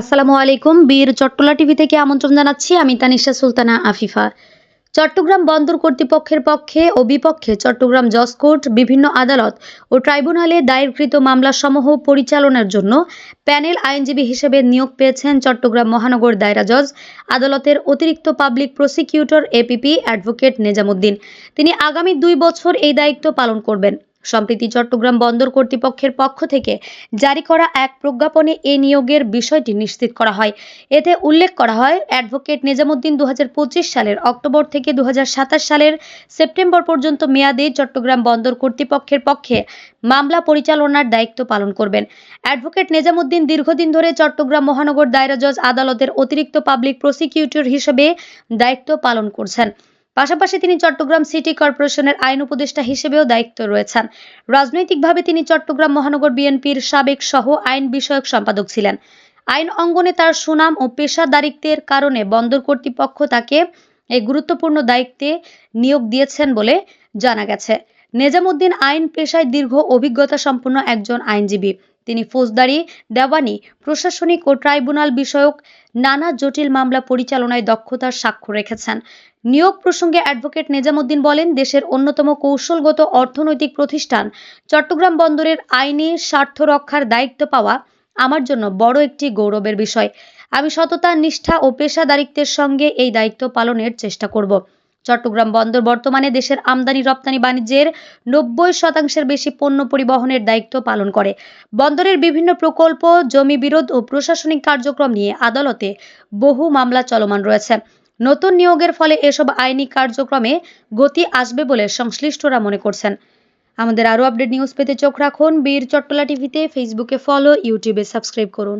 আসসালামু আলাইকুম। বীর চট্টলা টিভি থেকে আমন্ত্রণ জানাচ্ছি আমি তানিশা সুলতানা আফিফা। চট্টগ্রাম বন্দর কর্তৃপক্ষের পক্ষে ও বিপক্ষে চট্টগ্রাম জজ কোর্ট, বিভিন্ন আদালত ও ট্রাইব্যুনালে দায়েরকৃত মামলাসমূহ পরিচালনার জন্য প্যানেল আইনজীবী হিসেবে নিয়োগ পেয়েছেন চট্টগ্রাম মহানগর দায়রা জজ, আদালতের অতিরিক্ত public prosecutor APP advocate Nezamuddin. তিনি আগামী দুই বছর এই দায়িত্ব পালন করবেন। সম্প্রতি চট্টগ্রাম বন্দর কর্তৃপক্ষের পক্ষ থেকে জারি করা এক প্রজ্ঞাপনে এ নিয়োগের বিষয়টি নিশ্চিত করা হয়। এতে উল্লেখ করা হয়, অ্যাডভোকেট নিজামুদ্দিন দু সালের অক্টোবর থেকে দু সালের সেপ্টেম্বর পর্যন্ত মেয়াদে চট্টগ্রাম বন্দর কর্তৃপক্ষের পক্ষে মামলা পরিচালনার দায়িত্ব পালন করবেন। অ্যাডভোকেট নিজামুদ্দিন দীর্ঘদিন ধরে চট্টগ্রাম মহানগর দায়রা জজ আদালতের অতিরিক্ত পাবলিক প্রসিকিউটর হিসেবে দায়িত্ব পালন করছেন। পাশাপাশি তিনি চট্টগ্রাম সিটি কর্পোরেশনের আইন উপদেষ্টা হিসেবেও দায়িত্ব রয়েছেন। রাজনৈতিকভাবে তিনি চট্টগ্রাম মহানগর বিএনপির সাবেক সহ আইন বিষয়ক সম্পাদক ছিলেন। আইন অঙ্গনে তার সুনাম ও পেশাদারিত্বের কারণে বন্দর কর্তৃপক্ষ তাকে এই গুরুত্বপূর্ণ দায়িত্বে নিয়োগ দিয়েছেন বলে জানা গেছে। নেজামুদ্দিন আইন পেশায় দীর্ঘ অভিজ্ঞতা সম্পন্ন একজন আইনজীবী। তিনি ফৌজদারি, দেওয়ানি, প্রশাসনিক ও ট্রাইব্যুনাল বিষয়ক নানা জটিল মামলা পরিচালনায় দক্ষতার স্বাক্ষর রেখেছেন। নিয়োগ প্রসঙ্গে অ্যাডভোকেট নেজামুদ্দিন বলেন, দেশের অন্যতম কৌশলগত অর্থনৈতিক প্রতিষ্ঠান চট্টগ্রাম বন্দরের আইনি স্বার্থ রক্ষার দায়িত্ব পাওয়া আমার জন্য বড় একটি গৌরবের বিষয়। আমি সততা, নিষ্ঠা ও পেশাদারিত্বের সঙ্গে এই দায়িত্ব পালনের চেষ্টা করব। চট্টগ্রাম বন্দর বর্তমানে দেশের আমদানি, রপ্তানি বাণিজ্যের নব্বই শতাংশের বেশি পণ্য পরিবহনের দায়িত্ব পালন করে। বন্দরের বিভিন্ন প্রকল্প, জমি বিরোধ ও প্রশাসনিক কার্যক্রম নিয়ে আদালতে বহু মামলা চলমান রয়েছে। নতুন নিয়োগের ফলে এসব আইনি কার্যক্রমে গতি আসবে বলে সংশ্লিষ্টরা মনে করছেন। আমাদের আরও আপডেট নিউজ পেতে চোখ রাখুন। বীর চট্টলা টিভিতে, ফেসবুকে ফলো, ইউটিউবে সাবস্ক্রাইব করুন।